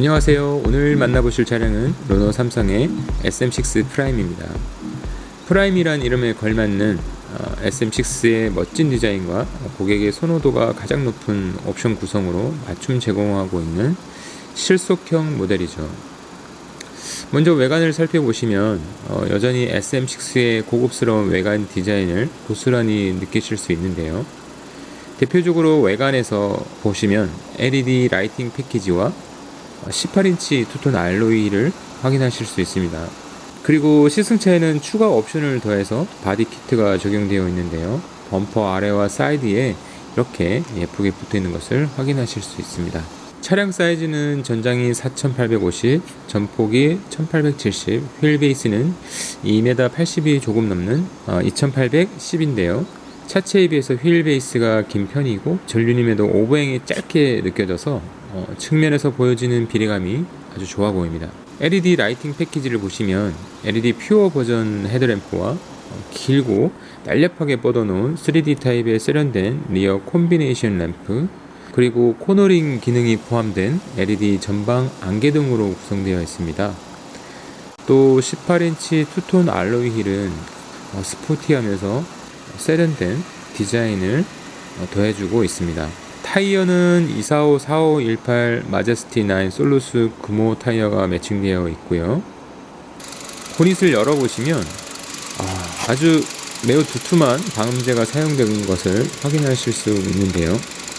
안녕하세요. 오늘 만나보실 차량은 르노 삼성의 SM6 프라임입니다. 프라임이란 이름에 걸맞는 어, SM6의 멋진 디자인과 고객의 선호도가 가장 높은 옵션 구성으로 맞춤 제공하고 있는 실속형 모델이죠. 먼저 외관을 살펴보시면 어, 여전히 SM6의 고급스러운 외관 디자인을 고스란히 느끼실 수 있는데요. 대표적으로 외관에서 보시면 LED 라이팅 패키지와 18인치 투톤 알로이를 확인하실 수 있습니다. 그리고 시승차에는 추가 옵션을 더해서 바디 키트가 적용되어 있는데요. 범퍼 아래와 사이드에 이렇게 예쁘게 붙어 있는 것을 확인하실 수 있습니다. 차량 사이즈는 전장이 4850, 전폭이 1870, 휠 베이스는 2m 80이 조금 넘는 2810인데요. 차체에 비해서 휠 베이스가 긴 편이고 전륜임에도 오버행이 짧게 느껴져서 어, 측면에서 보여지는 비례감이 아주 좋아 보입니다. LED 라이팅 패키지를 보시면 LED 퓨어 버전 헤드램프와 어, 길고 날렵하게 뻗어놓은 3D 타입의 세련된 리어 콤비네이션 램프 그리고 코너링 기능이 포함된 LED 전방 안개등으로 구성되어 있습니다. 또 18인치 투톤 알로이 휠은 어, 스포티하면서 세련된 디자인을 어, 더해주고 있습니다. 타이어는 245 4518 마제스티 9 솔루스 금호 타이어가 매칭되어 있고요. 보닛을 열어보시면 아, 주 매우 두툼한 방음제가 사용된 것을 확인하실 수 있는데요.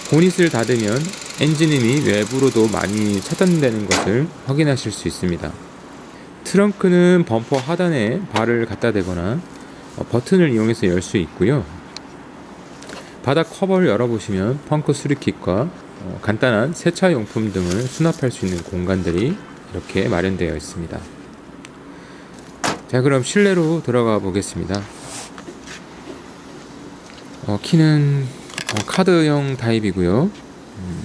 보닛을 닫으면 엔진음이 외부로도 많이 차단되는 것을 확인하실 수 있습니다. 트렁크는 범퍼 하단에 발을 갖다 대거나 어, 버튼을 이용해서 열 수 있고요. 바닥 커버를 열어보시면 펑크 수리킷과 어, 간단한 세차 용품 등을 수납할 수 있는 공간들이 이렇게 마련되어 있습니다. 자, 그럼 실내로 들어가 보겠습니다. 어, 키는 어, 카드형 타입이고요. 음,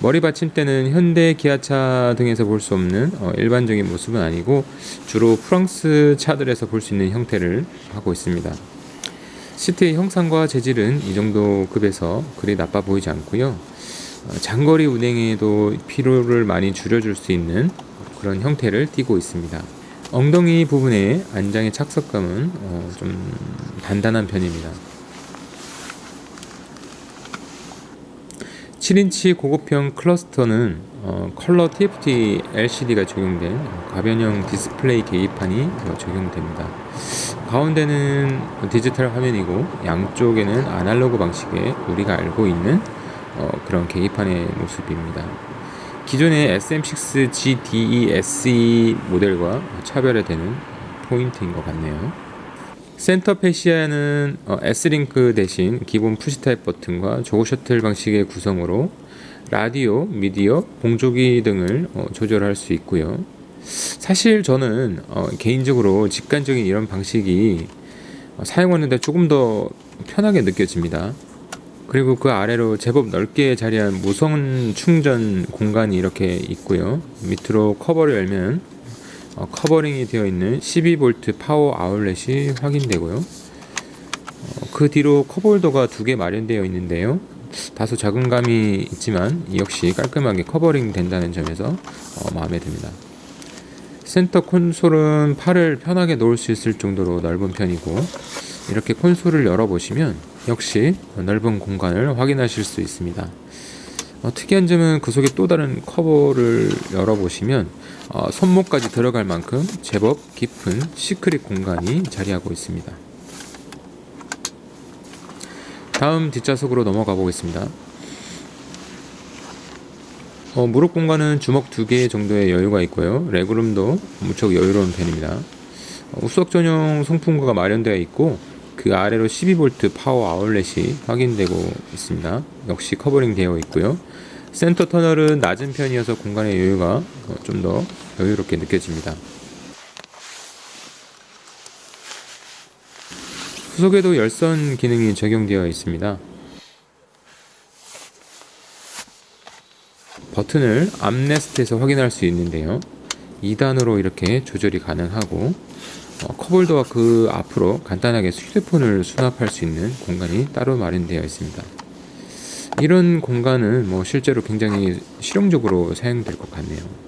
머리 받침대는 현대 기아차 등에서 볼 수 없는 어, 일반적인 모습은 아니고 주로 프랑스 차들에서 볼 수 있는 형태를 하고 있습니다. 시트의 형상과 재질은 이 정도 급에서 그리 나빠 보이지 않고요. 어, 장거리 운행에도 피로를 많이 줄여줄 수 있는 그런 형태를 띠고 있습니다. 엉덩이 부분의 안장의 착석감은 어, 좀 단단한 편입니다. 7인치 고급형 클러스터는 어, 컬러 TFT LCD가 적용된 가변형 디스플레이 계기판이 적용됩니다. 가운데는 디지털 화면이고 양쪽에는 아날로그 방식의 우리가 알고 있는 어, 그런 계기판의 모습입니다. 기존의 SM6 GDE SE 모델과 차별화되는 포인트인 것 같네요. 센터 페시아는 어, S링크 대신 기본 푸시 타입 버튼과 조그 셔틀 방식의 구성으로 라디오, 미디어, 공조기 등을 어, 조절할 수 있고요. 사실 저는 어, 개인적으로 직관적인 이런 방식이 어, 사용하는데 조금 더 편하게 느껴집니다. 그리고 그 아래로 제법 넓게 자리한 무선 충전 공간이 이렇게 있고요. 밑으로 커버를 열면 어, 커버링이 되어 있는 12V 파워 아울렛이 확인되고요. 어, 그 뒤로 컵홀더가 두 개 마련되어 있는데요. 다소 작은 감이 있지만 역시 깔끔하게 커버링 된다는 점에서 어, 마음에 듭니다. 센터 콘솔은 팔을 편하게 놓을 수 있을 정도로 넓은 편이고 이렇게 콘솔을 열어보시면 역시 넓은 공간을 확인하실 수 있습니다. 어, 특이한 점은 그 속에 또 다른 커버를 열어보시면 어, 손목까지 들어갈 만큼 제법 깊은 시크릿 공간이 자리하고 있습니다. 다음 뒷좌석으로 넘어가 보겠습니다. 어, 무릎 공간은 주먹 두 개 정도의 여유가 있고요. 레그룸도 무척 여유로운 편입니다. 어, 우석 전용 송풍구가 마련되어 있고 그 아래로 12V 파워 아울렛이 확인되고 있습니다. 역시 커버링 되어 있고요. 센터 터널은 낮은 편이어서 공간의 여유가 어, 좀더 여유롭게 느껴집니다. 후속에도 열선 기능이 적용되어 있습니다. 버튼을 암레스트에서 확인할 수 있는데요. 2단으로 이렇게 조절이 가능하고 어, 컵홀더와 그 앞으로 간단하게 휴대폰을 수납할 수 있는 공간이 따로 마련되어 있습니다. 이런 공간은 뭐 실제로 굉장히 실용적으로 사용될 것 같네요.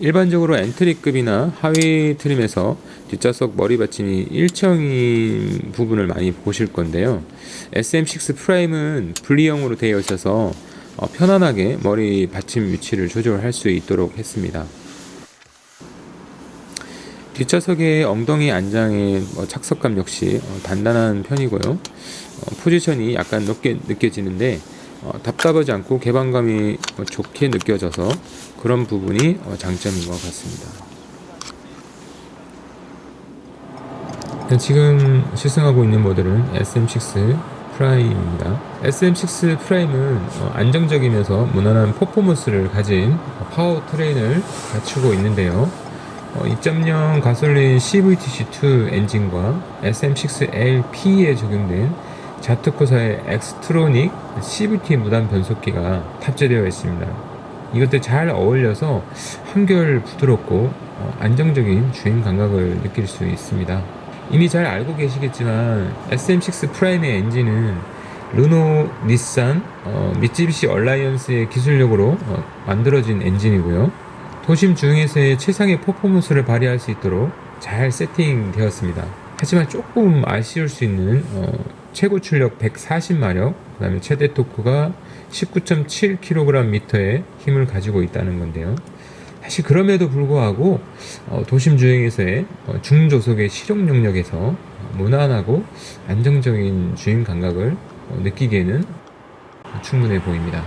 일반적으로 엔트리급이나 하위 트림에서 뒷좌석 머리 받침이 일체형인 부분을 많이 보실 건데요. SM6 프라임은 분리형으로 되어 있어서 어, 편안하게 머리 받침 위치를 조절할 수 있도록 했습니다. 뒷좌석의 엉덩이 안장의 뭐 착석감 역시 어, 단단한 편이고요. 어, 포지션이 약간 높게 느껴지는데 어, 답답하지 않고 개방감이 어, 좋게 느껴져서 그런 부분이 어, 장점인 것 같습니다. 네, 지금 시승하고 있는 모델은 SM6 프라임입니다. SM6 프라임은 어, 안정적이면서 무난한 퍼포먼스를 가진 파워 트레인을 갖추고 있는데요. 어, 2.0 가솔린 CVTC2 엔진과 SM6LP에 적용된 자트코사의 엑스트로닉 CVT 무단 변속기가 탑재되어 있습니다. 이것들 잘 어울려서 한결 부드럽고 어, 안정적인 주행 감각을 느낄 수 있습니다. 이미 잘 알고 계시겠지만 SM6 프라임의 엔진은 르노, 닛산, 어, 미쯔비시 얼라이언스의 기술력으로 어, 만들어진 엔진이고요. 도심 주행에서의 최상의 퍼포먼스를 발휘할 수 있도록 잘 세팅되었습니다. 하지만 조금 아쉬울 수 있는 어, 최고 출력 140마력, 그 다음에 최대 토크가 19.7kgm의 힘을 가지고 있다는 건데요. 사실 그럼에도 불구하고 어, 도심 주행에서의 어, 중조속의 실용 영역에서 무난하고 안정적인 주행 감각을 어, 느끼기에는 충분해 보입니다.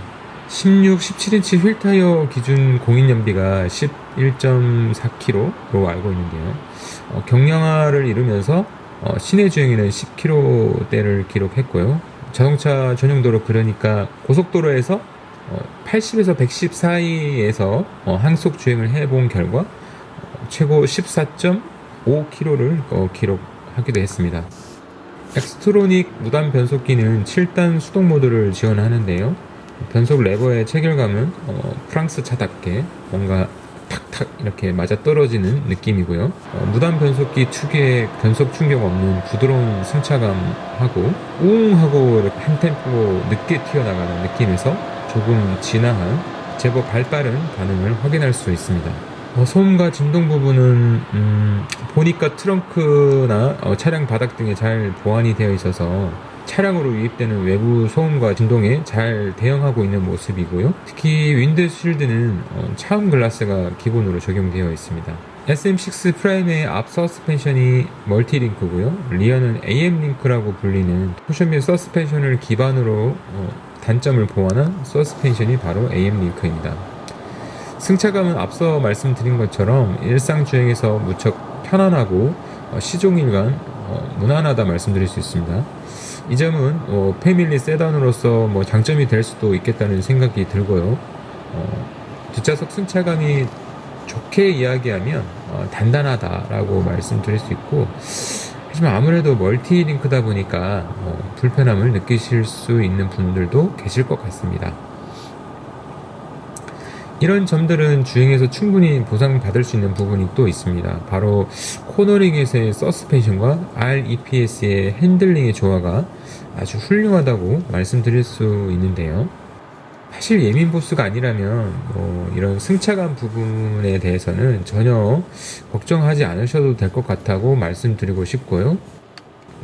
16, 17인치 휠 타이어 기준 공인 연비가 11.4km로 알고 있는데요. 어, 경량화를 이루면서 어, 시내 주행에는 10km대를 기록했고요. 자동차 전용도로 그러니까 고속도로에서 어, 80에서 110 사이에서 어, 항속 주행을 해본 결과 어, 최고 14.5km를 어, 기록하기도 했습니다. 엑스트로닉 무단 변속기는 7단 수동 모드를 지원하는데요. 변속 레버의 체결감은 어, 프랑스 차답게 뭔가 탁탁 이렇게 맞아 떨어지는 느낌이고요. 어, 무단 변속기 특유의 변속 충격 없는 부드러운 승차감하고 이렇게 한 템포 늦게 튀어나가는 느낌에서 조금 진화한 제법 발빠른 반응을 확인할 수 있습니다. 어, 소음과 진동 부분은 음, 보니까 트렁크나 어, 차량 바닥 등에 잘 보완이 되어 있어서 차량으로 유입되는 외부 소음과 진동에 잘 대응하고 있는 모습이고요. 특히 윈드실드는 어, 차음 글라스가 기본으로 적용되어 있습니다. SM6 프라임의 앞 서스펜션이 멀티링크고요. 리어는 AM 링크라고 불리는 및 서스펜션을 기반으로 어, 단점을 보완한 서스펜션이 바로 AM 링크입니다. 승차감은 앞서 말씀드린 것처럼 일상 주행에서 무척 편안하고 어, 시종일관 어, 무난하다 말씀드릴 수 있습니다. 이 점은 어, 패밀리 세단으로서 뭐 장점이 될 수도 있겠다는 생각이 들고요. 어, 뒷좌석 승차감이 좋게 이야기하면 어, 단단하다라고 말씀드릴 수 있고 하지만 아무래도 멀티 링크다 보니까 어, 불편함을 느끼실 수 있는 분들도 계실 것 같습니다. 이런 점들은 주행에서 충분히 보상받을 수 있는 부분이 또 있습니다. 바로 코너링에서의 서스펜션과 REPS의 핸들링의 조화가 아주 훌륭하다고 말씀드릴 수 있는데요. 사실 예민 보스가 아니라면 뭐 이런 승차감 부분에 대해서는 전혀 걱정하지 않으셔도 될 것 같다고 말씀드리고 싶고요.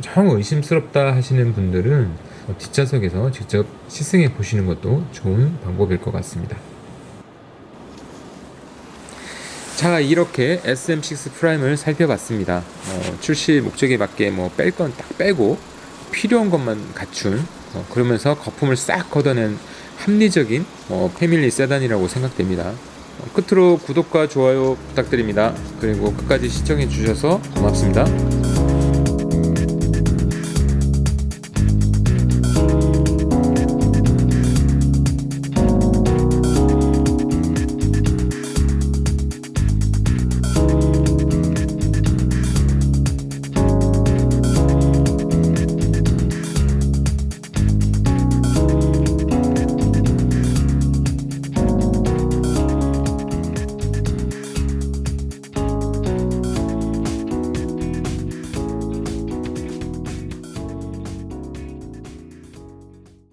정 의심스럽다 하시는 분들은 뒷좌석에서 직접 시승해 보시는 것도 좋은 방법일 것 같습니다. 자 이렇게 SM6 프라임을 살펴봤습니다. 어, 출시 목적에 맞게 뭐 뺄 건 딱 빼고 필요한 것만 갖춘 어, 그러면서 거품을 싹 걷어낸 합리적인 어, 패밀리 세단이라고 생각됩니다. 어, 끝으로 구독과 좋아요 부탁드립니다. 그리고 끝까지 시청해 주셔서 고맙습니다.